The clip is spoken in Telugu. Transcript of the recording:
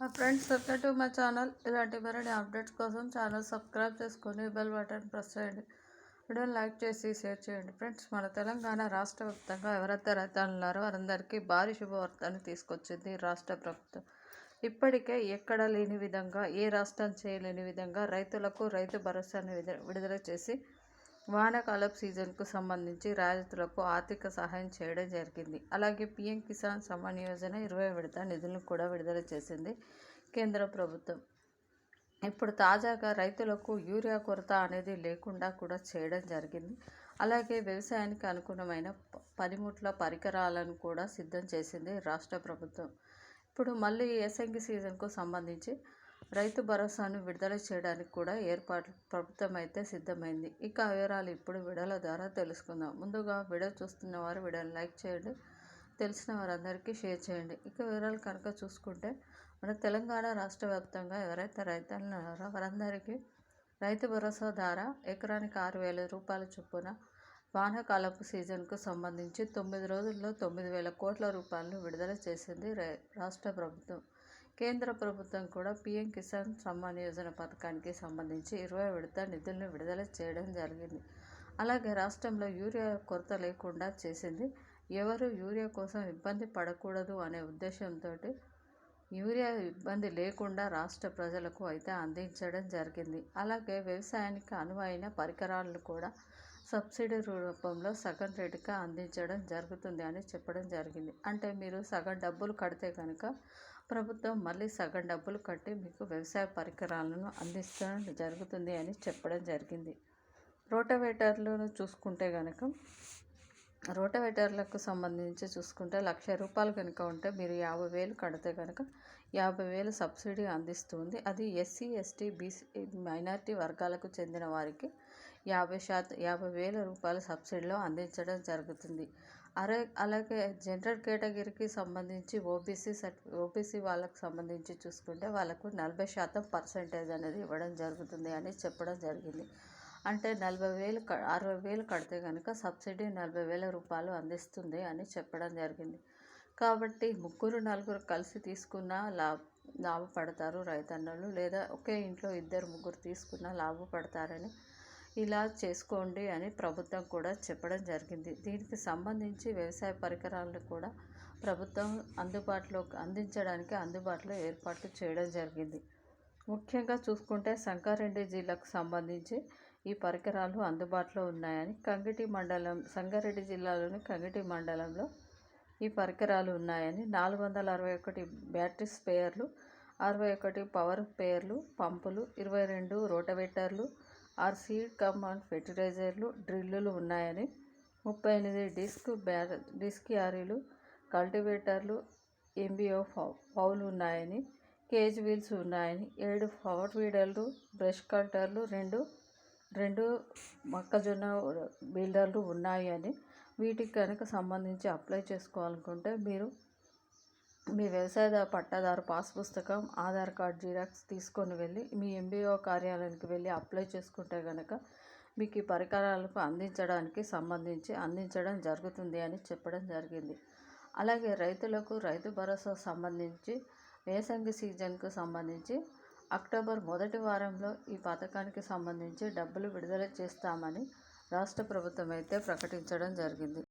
Friends welcome to my channel. ఇలాంటి మరిన్ని అప్డేట్స్ కోసం ఛానల్ సబ్స్క్రైబ్ చేసుకొని బెల్ బటన్ ప్రెస్ చేయండి. వీడియోని లైక్ చేసి షేర్ చేయండి. ఫ్రెండ్స్ మన తెలంగాణ రాష్ట్ర వ్యాప్తంగా ఎవరైతే రైతాలు ఉన్నారో వారందరికీ భారీ శుభవార్తను తీసుకొచ్చింది రాష్ట్ర ప్రభుత్వం. ఇప్పటికే ఎక్కడ లేని విధంగా ఏ రాష్ట్రం చేయలేని విధంగా రైతులకు రైతు భరోసాను విడుదల చేసి వానాకాలపు సీజన్కు సంబంధించి రైతులకు ఆర్థిక సహాయం చేయడం జరిగింది. అలాగే పీఎం కిసాన్ సమ్మాన్ యోజన ఇరవై విడత నిధులను కూడా విడుదల చేసింది కేంద్ర ప్రభుత్వం. ఇప్పుడు తాజాగా రైతులకు యూరియా కొరత అనేది లేకుండా కూడా చేయడం జరిగింది. అలాగే వ్యవసాయానికి అనుగుణమైన పనిముట్ల పరికరాలను కూడా సిద్ధం చేసింది రాష్ట్ర ప్రభుత్వం. ఇప్పుడు మళ్ళీ ఏసంగి సీజన్కు సంబంధించి రైతు భరోసాను విడుదల చేయడానికి కూడా ఏర్పాట్లు ప్రభుత్వం అయితే సిద్ధమైంది. ఇక వివరాలు ఇప్పుడు విడల ద్వారా తెలుసుకుందాం. ముందుగా వీడియో చూస్తున్న వారు వీడియోని లైక్ చేయండి. తెలిసిన వారందరికీ షేర్ చేయండి. ఇక వివరాలు కనుక చూసుకుంటే మన తెలంగాణ రాష్ట్ర వ్యాప్తంగా ఎవరైతే రైతులు ఉన్నారో వారందరికీ రైతు భరోసా ద్వారా ఎకరానికి ఆరు వేల రూపాయల చొప్పున వానాకాలపు సీజన్కు సంబంధించి తొమ్మిది రోజుల్లో తొమ్మిది వేల కోట్ల రూపాయలను విడుదల చేసింది రాష్ట్ర ప్రభుత్వం. కేంద్ర ప్రభుత్వం కూడా పీఎం కిసాన్ సమ్మాన్ యోజన పథకానికి సంబంధించి ఇరవై విడత నిధులను విడుదల చేయడం జరిగింది. అలాగే రాష్ట్రంలో యూరియా కొరత లేకుండా చేసింది. ఎవరు యూరియా కోసం ఇబ్బంది పడకూడదు అనే ఉద్దేశంతో యూరియా ఇబ్బంది లేకుండా రాష్ట్ర ప్రజలకు అయితే అందించడం జరిగింది. అలాగే వ్యవసాయానికి అనువైన పరికరాలను కూడా సబ్సిడీ రూపంలో సగం రేటుకి అందించడం జరుగుతుంది అని చెప్పడం జరిగింది. అంటే మీరు సగం డబ్బులు కడితే కనుక ప్రభుత్వం మళ్ళీ సగం డబ్బులు కట్టి మీకు వ్యవసాయ పరికరాలను అందించడం జరుగుతుంది అని చెప్పడం జరిగింది. రోటవేటర్లను చూసుకుంటే కనుక రోటవేటర్లకు సంబంధించి చూసుకుంటే లక్ష రూపాయలు కనుక ఉంటే మీరు యాభై వేలు కడితే కనుక యాభై వేలు సబ్సిడీ అందిస్తుంది. అది ఎస్సీ ఎస్టీ బీసీ మైనార్టీ వర్గాలకు చెందిన వారికి యాభై శాతం యాభై వేల రూపాయల సబ్సిడీలో అందించడం జరుగుతుంది. అరే అలాగే జనరల్ కేటగిరీకి సంబంధించి ఓబీసీ సర్టి ఓబీసీ వాళ్ళకు సంబంధించి చూసుకుంటే వాళ్ళకు నలభై శాతం పర్సెంటేజ్ అనేది ఇవ్వడం జరుగుతుంది అని చెప్పడం జరిగింది. అంటే నలభై వేలు అరవై వేలు కడితే కనుక సబ్సిడీ నలభై వేల రూపాయలు అందిస్తుంది అని చెప్పడం జరిగింది. కాబట్టి ముగ్గురు నలుగురు కలిసి తీసుకున్న లాభ లాభపడతారు రైతన్నలు లేదా ఒకే ఇంట్లో ఇద్దరు ముగ్గురు తీసుకున్న లాభపడతారని ఇలా చేసుకోండి అని ప్రభుత్వం కూడా చెప్పడం జరిగింది. దీనికి సంబంధించి వ్యవసాయ పరికరాలను కూడా ప్రభుత్వం అందుబాటులో అందించడానికి అందుబాటులో ఏర్పాట్లు చేయడం జరిగింది. ముఖ్యంగా చూసుకుంటే సంగారెడ్డి జిల్లాకు సంబంధించి ఈ పరికరాలు అందుబాటులో ఉన్నాయని కంగిటి మండలం సంగారెడ్డి జిల్లాలోని కంగిటి మండలంలో ఈ పరికరాలు ఉన్నాయని నాలుగు వందల అరవై ఒకటి బ్యాటరీ స్పేయర్లు అరవై ఒకటి పవర్ స్పేయర్లు పంపులు ఇరవై రెండు రోటవేటర్లు ఆర్ సీడ్ కమాండ్ ఫెర్టిలైజర్లు డ్రిల్లులు ఉన్నాయని ముప్పై ఎనిమిది డిస్క్ బ్యా డిస్క్ యారీలు కల్టివేటర్లు ఎంబీఓ పౌలు ఉన్నాయని కేజ్ వీల్స్ ఉన్నాయని ఏడు పవర్ వీడర్లు బ్రష్ కట్టర్లు రెండు రెండు మొక్కజొన్న బిల్డర్లు ఉన్నాయి అని వీటికి కనుక సంబంధించి అప్లై చేసుకోవాలనుకుంటే మీరు మీ వ్యవసాయ పట్టాదారు పాస్ పుస్తకం ఆధార్ కార్డ్ జిరాక్స్ తీసుకొని వెళ్ళి మీ ఎంబీఓ కార్యాలయానికి వెళ్ళి అప్లై చేసుకుంటే కనుక మీకు ఈ పరికరాలకు అందించడానికి సంబంధించి అందించడం జరుగుతుంది అని చెప్పడం జరిగింది. అలాగే రైతులకు రైతు భరోసా సంబంధించి వేసంగి సీజన్కు సంబంధించి అక్టోబర్ మొదటి వారంలో ఈ పథకానికి సంబంధించి డబ్బులు విడుదల చేస్తామని రాష్ట్ర ప్రభుత్వం అయితే ప్రకటించడం జరిగింది.